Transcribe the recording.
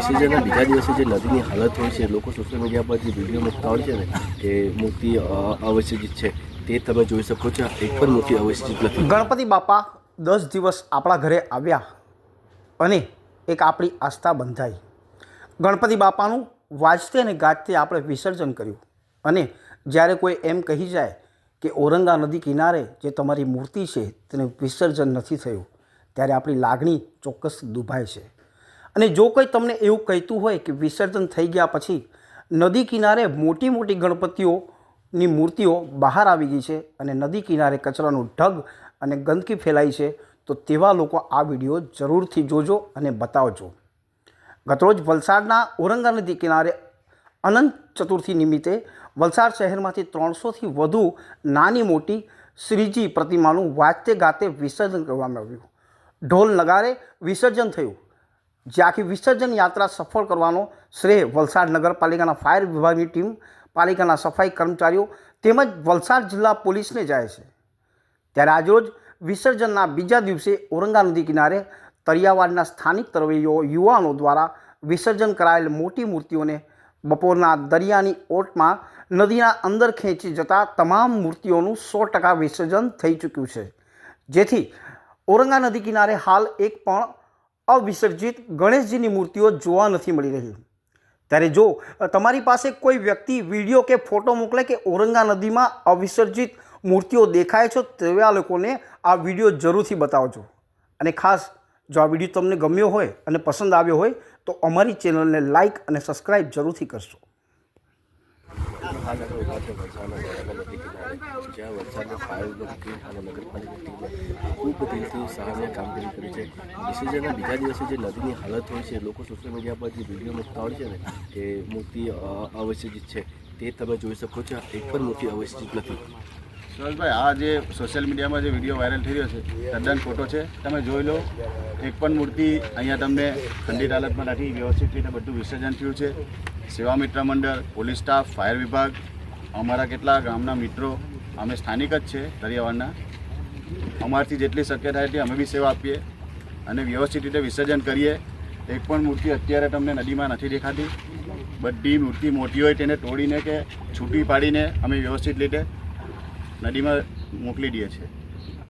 વિસર્જનના બીજા દિવસે જે નદીની હાલત હોય છે લોકો સોશિયલ મીડિયા પર જે વીડિયો મૂકતા હોય છે ને કે મૂર્તિ અ, છે તે તમે જોઈ શકો છો. એક પણ મૂર્તિ અવશેષિત નથી. ગણપતિ બાપા દસ દિવસ આપણા ઘરે આવ્યા અને એક આપણી આસ્થા બંધાઈ. ગણપતિ બાપાનું વાજતે અને ગાજતે આપણે વિસર્જન કર્યું. અને જ્યારે કોઈ એમ કહી જાય કે ઓરંગા નદી કિનારે જે તમારી મૂર્તિ છે તેનું વિસર્જન નથી થયું ત્યારે આપણી લાગણી ચોક્કસ દુભાય છે. અને જો કોઈ તમને એવું કહેતું હોય કે વિસર્જન થઈ ગયા પછી નદી કિનારે મોટી મોટી ગણપતિઓની મૂર્તિઓ બહાર આવી ગઈ છે અને નદી કિનારે કચરાનો ઢગ અને ગંદકી ફેલાઈ છે, તો તેવા લોકો આ વીડિયો જરૂરથી જોજો અને બતાવજો. ગતરોજ વલસાડના ઔરંગા નદી કિનારે અનંત ચતુર્થી નિમિત્તે વલસાડ શહેરમાંથી ત્રણસોથી વધુ નાની મોટી શ્રીજી પ્રતિમાનું વાજતે ગાતે વિસર્જન કરવામાં આવ્યું. ઢોલ નગારે વિસર્જન થયું. જે આખી વિસર્જન યાત્રા સફળ કરવાનો શ્રેય વલસાડ નગરપાલિકાના ફાયર વિભાગની ટીમ, પાલિકાના સફાઈ કર્મચારીઓ તેમજ વલસાડ જિલ્લા પોલીસને જાય છે. ત્યારે આજરોજ વિસર્જનના બીજા દિવસે ઔરંગા નદી કિનારે તરિયાવાડના સ્થાનિક તરવૈયો યુવાનો દ્વારા વિસર્જન કરાયેલ મોટી મૂર્તિઓને બપોરના દરિયાની ઓટમાં નદીના અંદર ખેંચી જતા તમામ મૂર્તિઓનું સો ટકા વિસર્જન થઈ ચૂક્યું છે. જેથી ઔરંગા નદી કિનારે હાલ એક પણ અવિસર્જિત ગણેશજીની મૂર્તિઓ જોવા નથી મળી રહી. ત્યારે જો તમારી પાસે કોઈ વ્યક્તિ વીડિયો કે ફોટો મોકલે કે ઓરંગા નદીમાં અવિસર્જિત મૂર્તિઓ દેખાય છે, તેવા લોકોને આ વીડિયો જરૂરથી બતાવજો. અને ખાસ, જો આ વીડિયો તમને ગમ્યો હોય અને પસંદ આવ્યો હોય, તો અમારી ચેનલને લાઇક અને સબસ્ક્રાઈબ જરૂરથી કરશો. આપણે ઊભા વલસાડના નદી કિનારે જ્યાં વલસાડના ફાયર બ્રિગેડ ટીમ અને નગરપાલિકા ટીમે ખૂબ દિલથી સહાયની કામગીરી કરી છે વિસર્જનના બીજા દિવસે જે નદીની હાલત હોય છે લોકો સોશિયલ મીડિયા પર જે વીડિયો મૂકતા હોય છે ને કે મૂર્તિ અવસ્થિત છે તે તમે જોઈ શકો છો એક પણ મૂર્તિ અવસ્થિત નથી સુરેશભાઈ, આ જે સોશિયલ મીડિયામાં જે વીડિયો વાયરલ થઈ રહ્યો છે, તદ્દન ફોટો છે. તમે જોઈ લો, એક પણ મૂર્તિ અહીંયા તમને ખંડિત હાલતમાં નથી વ્યવસ્થિત રીતે બધું વિસર્જન થયું છે. સેવા મિત્ર મંડળ, પોલીસ સ્ટાફ ફાયર વિભાગ, અમારા કેટલા ગામના મિત્રો, અમે સ્થાનિક જ છે દરિયાવાડના. અમારથી જેટલી શક્ય થાય એટલી અમે બી સેવા આપીએ અને વ્યવસ્થિત રીતે વિસર્જન કરીએ. એક પણ મૂર્તિ અત્યારે તમને નદીમાં નથી દેખાતી. બધી મૂર્તિ મોટી હોય તેને તોડીને કે છૂટી પાડીને અમે વ્યવસ્થિત રીતે નદીમાં મોકલી દઈએ છીએ